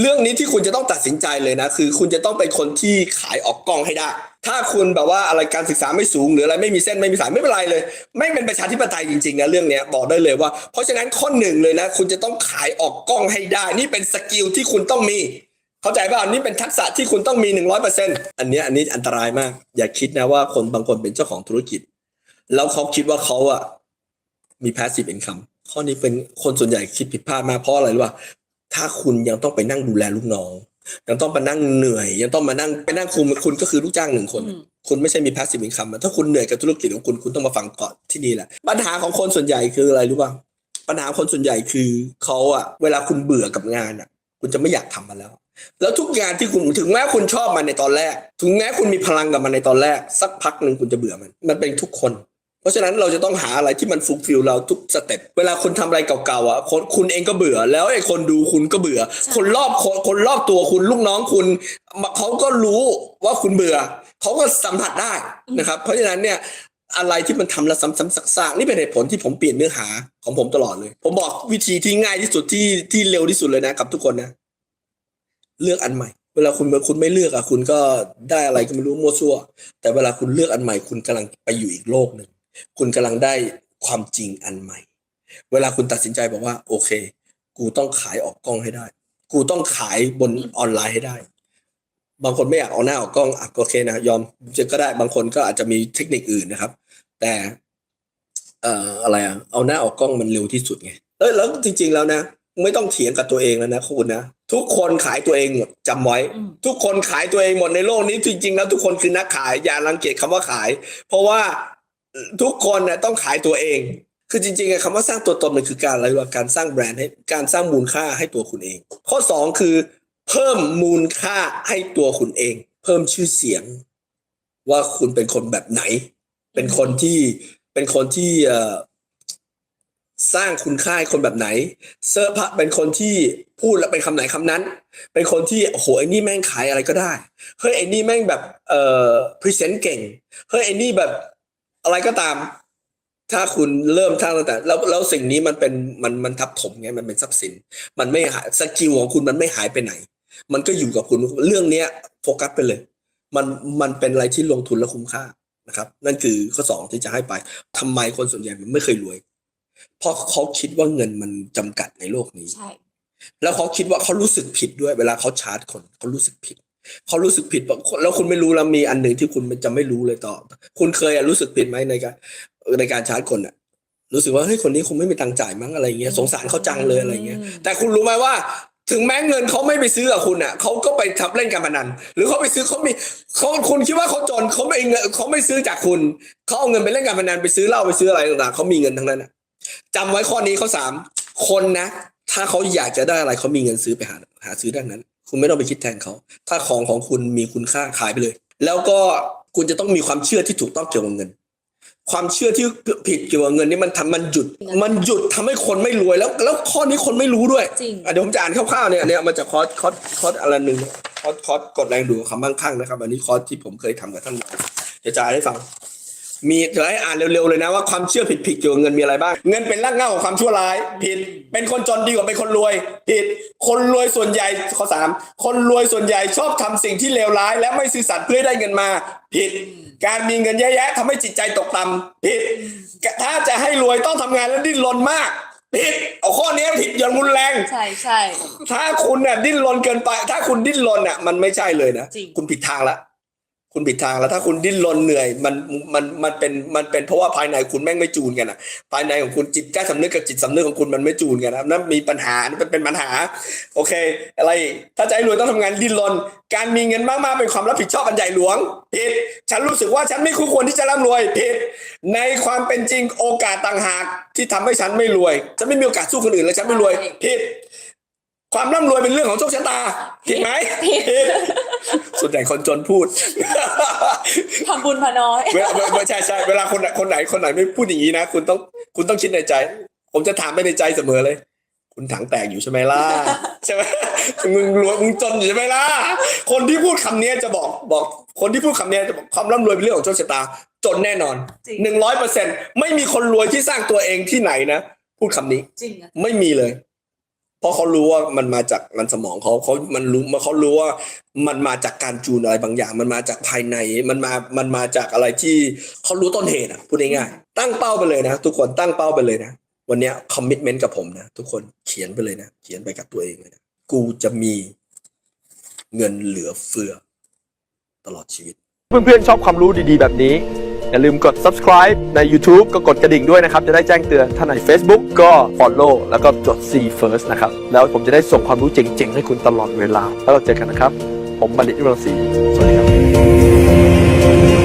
เรื่องนี้ที่คุณจะต้องตัดสินใจเลยนะ คือคุณจะต้องเป็นคนที่ขายออกกล้องให้ได้ ถ้าคุณแบบว่าอะไรการศึกษาไม่สูงหรืออะไรไม่มีเส้นไม่มีสายไม่เป็นไรเลย ไม่เป็นประชาธิปไตยจริงๆนะเรื่องนี้บอกได้เลยว่า เพราะฉะนั้นข้อหนึ่งเลยนะ คุณจะต้องขายออกกล้องให้ได้ นี่เป็นสกิลที่คุณต้องมี เข้าใจป่ะนี่เป็นทักษะที่คุณต้องมีหนึ่งร้อยเปอร์เซ็นอันนี้อันนี้อันตรายมาก อย่าคิดนะว่าคนบางคนเป็นเจ้าของธุรกิจ แล้วเขาคิดว่าเขาอะมี passive income ข้อนี้เป็นคนส่วนใหญ่คิดผิดพลาดมากเพราะอะไรรู้ป่ะ ถ้าคุณยังต้องไปนั่งดูแลลูกน้อง ยังต้องมานั่งเหนื่อย ยังต้องมานั่งไปนั่งคุมคุณก็คือลูกจ้างหนึ่งคนอืมคุณไม่ใช่มี passive income อะถ้าคุณเหนื่อยกับธุรกิจของคุณคุณต้องมาฟังก่อนที่นี่แหละ ปัญหาของคนส่วนใหญ่คืออะไรรู้ป่ะปัญหาคนส่วนใหญ่คือเขาอะเวลาคุณเบื่อกับงานอะคุณจะไม่อยากทำมันแล้ว แล้วทุกงานที่คุณถึงแม้คุณชอบมันในตอนแรก ถึงแม้คุณมีพลังกับมันในตอนแรก สักพักหนึ่งคุณจะเบื่อมัน มันเป็นทุกคน เพราะฉะนั้นเราจะต้องหาอะไรที่มันฟูลฟิลเราทุกสเต็ปเวลาคุณทำอะไรเก่าๆอะคนคุณเองก็เบื่อ แล้วไอ้คนดูคุณก็เบื่อ คนรอบคนคนรอบตัวคุณลูกน้องคุณเขาก็รู้ว่าคุณเบื่อเขาก็สัมผัสได้นะครับ เพราะฉะนั้นเนี่ยอะไรที่มันทำแล้วซ้ำๆซากๆนี่เป็นเหตุผลที่ผมเปลี่ยนเนื้อหาของผมตลอดเลย ผมบอกวิธีที่ง่ายที่สุดที่ที่เร็วที่สุดเลยนะกับทุกคนนะ เลือกอันใหม่ เวลาคุณคุณไม่เลือกอะคุณก็ได้อะไรก็ไม่รู้มั่วซั่ว แต่เวลาคุณเลือกอันใหม่คุณกำลังไปอยู่อีกโลกหนึ่ง คุณกำลังได้ความจริงอันใหม่ เวลาคุณตัดสินใจบอกว่า โอเค กูต้องขายออกกล้องให้ได้ กูต้องขายบนออนไลน์ให้ได้ บางคนไม่อยากเอาหน้าออกกล้องอะก็โอเคนะยอมจะก็ได้บางคนก็อาจจะมีเทคนิคอื่นนะครับ แต่เอ่ออะไรอะเอาหน้าออกกล้องมันเร็วที่สุดไงเอ้ยแล้วจริง ๆแล้วนะไม่ต้องเถียงกับตัวเองแล้วนะคุณนะทุกคนขายตัวเองหมดจำไว้อืมทุกคนขายตัวเองหมดในโลกนี้จริงๆแล้วทุกคนคือนักขายอย่ารังเกียจคำว่าขาย เพราะว่า ทุกคนเนี่ยต้องขายตัวเอง คือจริงๆอะคำว่าสร้างตัวตนมันคือการอะไรวะการสร้างแบรนด์ให้การสร้างมูลค่าให้ตัวคุณเอง ข้อสองคือ เพิ่มมูลค่าให้ตัวคุณเอง เพิ่มชื่อเสียง ว่าคุณเป็นคนแบบไหน เป็นคนที่เป็นคนที่สร้างคุณค่าให้คนแบบไหน เซอร์พะเป็นคนที่พูดแล้วเป็นคำไหนคำนั้น เป็นคนที่โอ้โหไอ้นี่แม่งขายอะไรก็ได้เฮ้ยไอ้นี่แม่งแบบเอ่อพรีเซนต์เก่งเฮ้ยไอ้นี่แบบ อะไรก็ตาม ถ้าคุณเริ่มท่าตั้งแต่แล้วแล้วสิ่งนี้มันเป็นมันมันทับถมไงมันเป็นทรัพย์สิน มันไม่หายสกิลของคุณมันไม่หายไปไหน มันก็อยู่กับคุณเรื่องเนี้ยโฟกัสไปเลย มันมันเป็นอะไรที่ลงทุนและคุ้มค่านะครับ นั่นคือข้อสองที่จะให้ไปทำไมคนส่วนใหญ่มันไม่เคยรวย เพราะเขาคิดว่าเงินมันจำกัดในโลกนี้ใช่แล้วเขาคิดว่าเขารู้สึกผิดด้วย เวลาเขาชาร์จคนเขารู้สึกผิด เขารู้สึกผิดแล้วคุณไม่รู้แล้วมีอันหนึ่งที่คุณจะไม่รู้เลยต่อ คุณเคยอะรู้สึกผิดไหมในการในการชาร์จคนอะรู้สึกว่าเฮ้ยคนนี้คงไม่มีตังค์จ่ายมั้งอะไรเงี้ยสงสารเขาจังเลยอะไรเงี้ยแต่คุณรู้ไหมว่า ถึงแม้เงินเขาไม่ไปซื้อกับคุณอะเขาก็ไปทับเล่นการพนัน หรือเขาไปซื้อเขามีเขาคุณคิดว่าเขาจนเขาไม่เงินเขาไม่ซื้อจากคุณเขาเอาเงินไปเล่นการพนันไปซื้อเหล้าไปซื้ออะไรต่างๆเขามีเงินทั้งนั้นอะจำไว้ข้อนี้ข้อสามคนนะ ถ้าเขาอยากจะได้อะไรเขามีเงินซื้อไปหาหาซื้อได้นั้น คุณไม่ต้องไปคิดแทนเขา ถ้าของของคุณมีคุณค่าขายไปเลย แล้วก็คุณจะต้องมีความเชื่อที่ถูกต้องเกี่ยวกับเงิน ความเชื่อที่ผิดเกี่ยวกับเงินนี่มันทำมันหยุด มันหยุดทำให้คนไม่รวยแล้ว แล้วข้อนี้คนไม่รู้ด้วยจริงอะเดี๋ยวผมจะอ่านคร่าวๆเนี่ยเนี่ยมาจากคอร์สคอร์สคอร์สอะไรหนึ่งคอร์สคอร์สกดแรงดูดคำมั่งคั่งนะครับ อันนี้คอร์สที่ผมเคยทำกับท่านเดี๋ยวจะอ่านให้ฟัง มีเดี๋ยวให้อ่านเร็วๆเลยนะว่าความเชื่อผิดๆเกี่ยวกับเงินมีอะไรบ้าง เงินเป็นรากเหง้าของความชั่วร้าย ผิด เป็นคนจนดีกว่าเป็นคนรวย ผิด คนรวยส่วนใหญ่ข้อสามคนรวยส่วนใหญ่ชอบทำสิ่งที่เลวร้าย และไม่ซื่อสัตย์เพื่อให้ได้เงินมา ผิด การมีเงินเยอะแยะทำให้จิตใจตกต่ำผิด ถ้าจะให้รวยต้องทำงานแล้วดิ้นรนมากผิดเอาข้อนี้ผิดอย่างรุนแรง ใช่ใช่ถ้าคุณเนี่ยดิ้นรนเกินไป ถ้าคุณดิ้นรนอะมันไม่ใช่เลยนะจริงคุณผิดทางละ คุณผิดทางแล้วถ้าคุณดิ้นรนเหนื่อยมันมันมันเป็นมันเป็นเพราะว่าภายในคุณแม่งไม่จูนกันอะ ภายในของคุณจิตใต้สำนึกกับจิตสำนึกของคุณมันไม่จูนกันนะนั่นมีปัญหานี่เป็นเป็นปัญหา โอเค อะไรอีกถ้าจะให้รวยต้องทำงานดิ้นรนการมีเงินมากๆเป็นความรับผิดชอบอันใหญ่หลวงผิดฉันรู้สึกว่าฉันไม่คู่ควรที่จะร่ำรวยผิดในความเป็นจริงโอกาสต่างหากที่ทำให้ฉันไม่รวยฉันไม่มีโอกาสสู้คนอื่นแล้วฉันไม่รวยผิด ความร่ำรวยเป็นเรื่องของโชคชะตาผิดไหมผิดผิดส่วนใหญ่คนจนพูดทำบุญมาน้อยเวลาเวลาใช่ใช่เวลาคนไหนคนไหนคนไหนไม่พูดอย่างนี้นะคุณต้องคุณต้องคิดในใจ ผมจะถามไปในใจเสมอเลย คุณถังแตกอยู่ใช่ไหมล่ะใช่ไหมมึงรวยมึงจนอยู่ใช่ไหมล่ะคนที่พูดคำนี้จะบอกบอก คนที่พูดคำนี้จะบอกความร่ำรวยเป็นเรื่องของโชคชะตา จนแน่นอนจริงหนึ่งร้อยเปอร์เซ็นไม่มีคนรวยที่สร้างตัวเองที่ไหนนะพูดคำนี้จริงอะไม่มีเลย เพราะเขารู้ว่ามันมาจากมันสมองเขาเขามันรู้มันเขารู้ว่ามันมาจากการจูนอะไรบางอย่าง มันมาจากภายในมันมามันมาจากอะไรที่เขารู้ต้นเหตุอะพูดง่ายๆตั้งเป้าไปเลยนะ ทุกคนตั้งเป้าไปเลยนะ วันนี้คอมมิชเมนต์กับผมนะ ทุกคนเขียนไปเลยนะ เขียนไปกับตัวเองเลยนะกูจะมีเงินเหลือเฟือตลอดชีวิต เพื่อนๆชอบความรู้ดีๆแบบนี้ อย่าลืมกด subscribe ใน YouTube ก็กดกระดิ่งด้วยนะครับ จะได้แจ้งเตือนถ้าใน Facebook ก็ follow แล้วก็จด see first นะครับ แล้วผมจะได้ส่งความรู้เจ๋งๆ ให้คุณตลอดเวลา แล้วเราเจอกันนะครับ ผมบัณฑิตยุรังศรีสวัสดีครับ